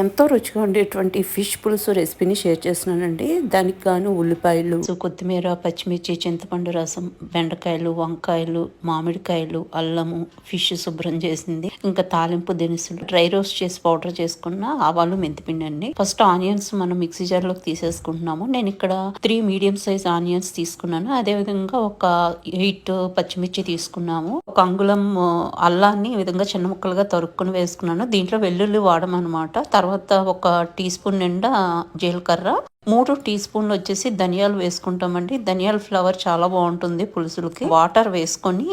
ఎంతో రుచిగా ఉండేటువంటి ఫిష్ పులుసు రెసిపీని షేర్ చేస్తున్నానండి. దానికి గాను ఉల్లిపాయలు. సో కొత్తిమీర పచ్చిమిర్చి చింతపండు రసం బెండకాయలు వంకాయలు మామిడికాయలు అల్లము ఫిష్ శుభ్రం చేసింది. ఇంకా తాలింపు దినుసులు డ్రై రోస్ట్ చేసి పౌడర్ చేసుకున్న ఆవాలు మెంతిపిండి అండి. ఫస్ట్ ఆనియన్స్ మనం మిక్సీ జార్లోకి తీసేసుకుంటున్నాము. నేను ఇక్కడ త్రీ మీడియం సైజ్ ఆనియన్స్ తీసుకున్నాను. అదే విధంగా ఒక ఎయిట్ పచ్చిమిర్చి తీసుకున్నాము. ఒక అంగుళం అల్లాన్ని ఈ విధంగా చిన్న ముక్కలుగా తరుక్కుని వేసుకున్నాను. దీంట్లో వెల్లుల్లి వాడమనమాట తర్వాత ఒక టీ స్పూన్ నిండా జీలకర్ర మూడు టీ స్పూన్లు వచ్చేసి ధనియాలు వేసుకుంటామండి. ధనియాల ఫ్లవర్ చాలా బాగుంటుంది పులుసులకి. వాటర్ వేసుకొని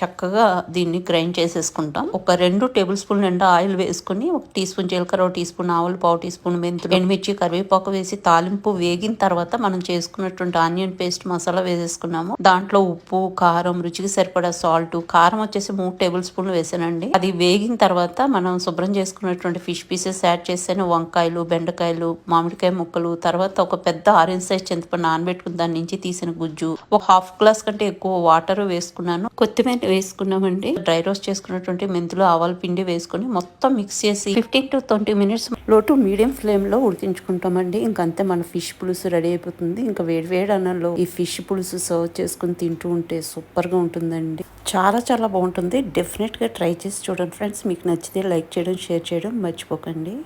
చక్కగా దీన్ని గ్రైండ్ చేసేసుకుంటాం. ఒక రెండు టేబుల్ స్పూన్ నిండా ఆయిల్ వేసుకొని ఒక టీ స్పూన్ జీలకర్ర టీ స్పూన్ ఆవులు పావు టీ స్పూన్ మెంతులు ఎండుమిర్చి కరివేపాకు వేసి తాలింపు వేగిన తర్వాత మనం చేసుకున్నటువంటి ఆనియన్ పేస్ట్ మసాలా వేసేసుకున్నాము. దాంట్లో ఉప్పు కారం రుచికి సరిపడా సాల్ట్ కారం వచ్చేసి మూడు టేబుల్ స్పూన్లు వేసానండి. అది వేగిన తర్వాత మనం శుభ్రం చేసుకున్నటువంటి ఫిష్ పీసెస్ యాడ్ చేసాను వంకాయలు బెండకాయలు మామిడికాయ ముక్కలు తర్వాత ఒక పెద్ద ఆరెంజ్ సైజ్ చింతపండు నానబెట్టుకుని దాని నుంచి తీసిన గుజ్జు ఒక హాఫ్ గ్లాస్ కంటే ఎక్కువ వాటర్ వేసుకున్నాను. కొత్తిమీర వేసుకున్నామండి. డ్రై రోస్ట్ చేసుకున్నటువంటి మెంతులు ఆవాల పిండి వేసుకొని మొత్తం మిక్స్ చేసి ఫిఫ్టీన్ టు ట్వంటీ మినిట్స్లో టు మీడియం ఫ్లేమ్లో ఉడికించుకుంటామండి. ఇంకంతే మన ఫిష్ పులుసు రెడీ అయిపోతుంది. ఇంకా వేడి వేడి అన్నంలో ఈ ఫిష్ పులుసు సర్వ్ చేసుకుని తింటూ ఉంటే సూపర్గా ఉంటుందండి. చాలా చాలా బాగుంటుంది. డెఫినెట్గా ట్రై చేసి చూడండి ఫ్రెండ్స్ మీకు నచ్చితే లైక్ చేయడం షేర్ చేయడం మర్చిపోకండి.